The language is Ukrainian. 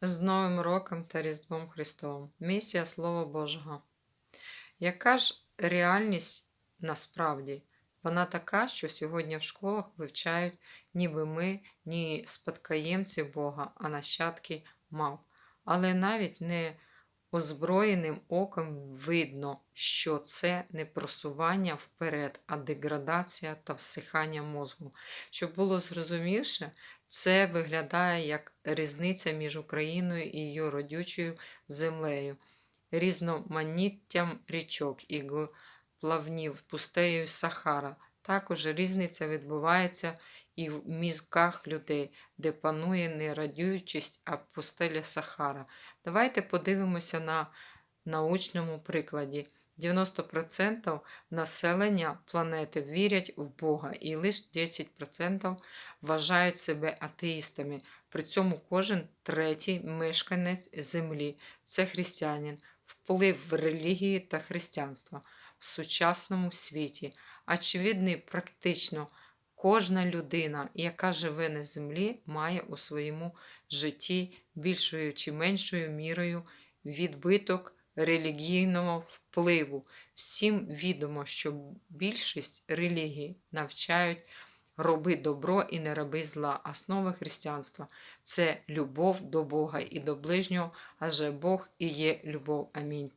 З Новим роком та Різдвом Христовим. Місія Слова Божого. Яка ж реальність насправді? Вона така, що сьогодні в школах вивчають, ніби ми ні спадкоємці Бога, а нащадки мав. Але навіть не озброєним оком видно, що це не просування вперед, а деградація та всихання мозку. Щоб було зрозуміліше, це виглядає як різниця між Україною і її родючою землею, різноманіттям річок і плавнів, пустею Сахара. Також різниця відбувається і в мізках людей, де панує не радіючість, а пустеля Сахара. Давайте подивимося на научному прикладі. 90% населення планети вірять в Бога, і лише 10% вважають себе атеїстами. При цьому кожен третій мешканець землі це християнин, вплив в релігії та християнства в сучасному світі. Очевидний практично кожна людина, яка живе на землі, має у своєму житті більшою чи меншою мірою відбиток релігійного впливу. Всім відомо, що більшість релігій навчають роби добро і не роби зла. Основа християнства це любов до Бога і до ближнього, адже Бог і є любов. Амінь.